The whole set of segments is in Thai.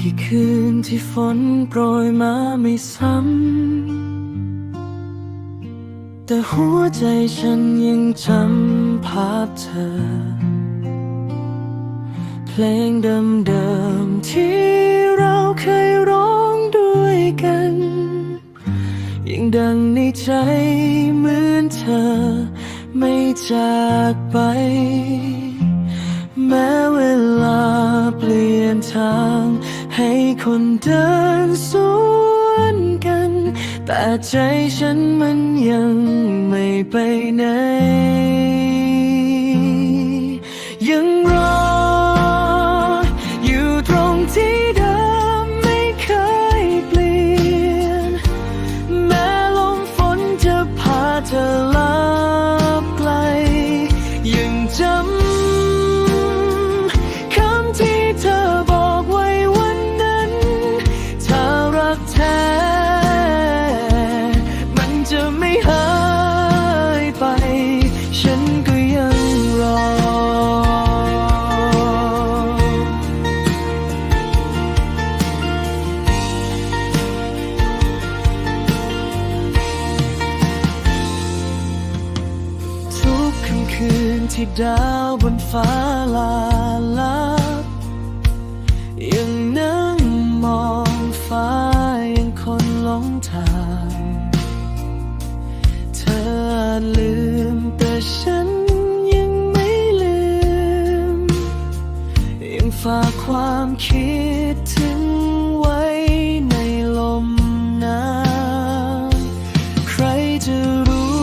กี่คืนที่ฝนโปรยมาไม่ซ้ำ แต่หัวใจฉันยังจำภาพเธอ เพลงเดิมๆที่เราเคยร้องด้วยกัน ยังดังในใจเหมือนเธอไม่จากไป แม้เวลาเปลี่ยนทาง คนเดินสวนกัน แต่ใจฉันมันยังไม่ไปไหน กแท้ มันจะไม่หายไป ฉันก็ยังรอ ทุกค่ำคืนที่ดาวบนฟ้าลาลับ จลืม แต่ฉันยังไม่ลืม ยังฝากความคิดถึงไว้ในลมหนาวใครจะรู้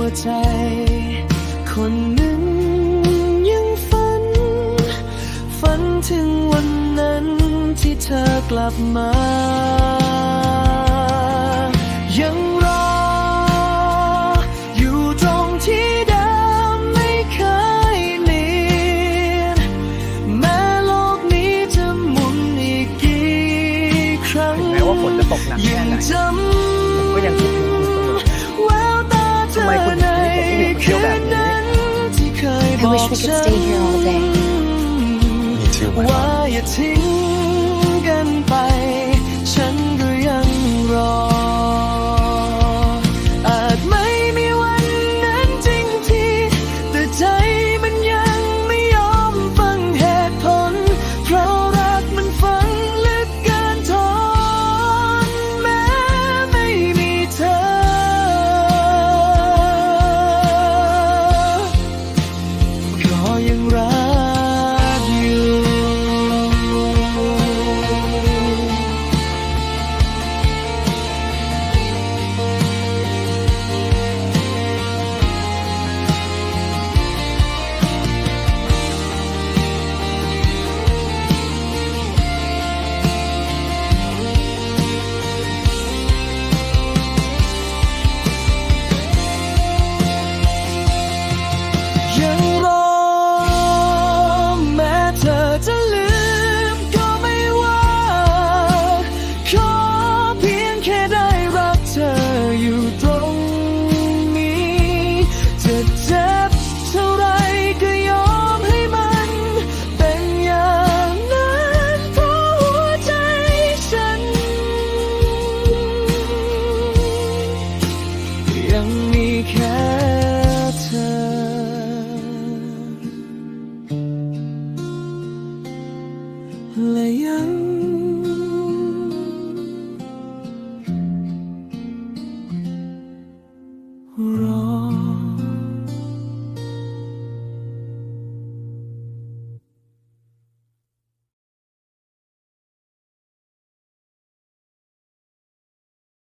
ว่าใจ คนหนึ่งยังฝัน ฝันถึงวันนั้นที่เธอกลับมา wish we could stay here all day. Me too, my love. to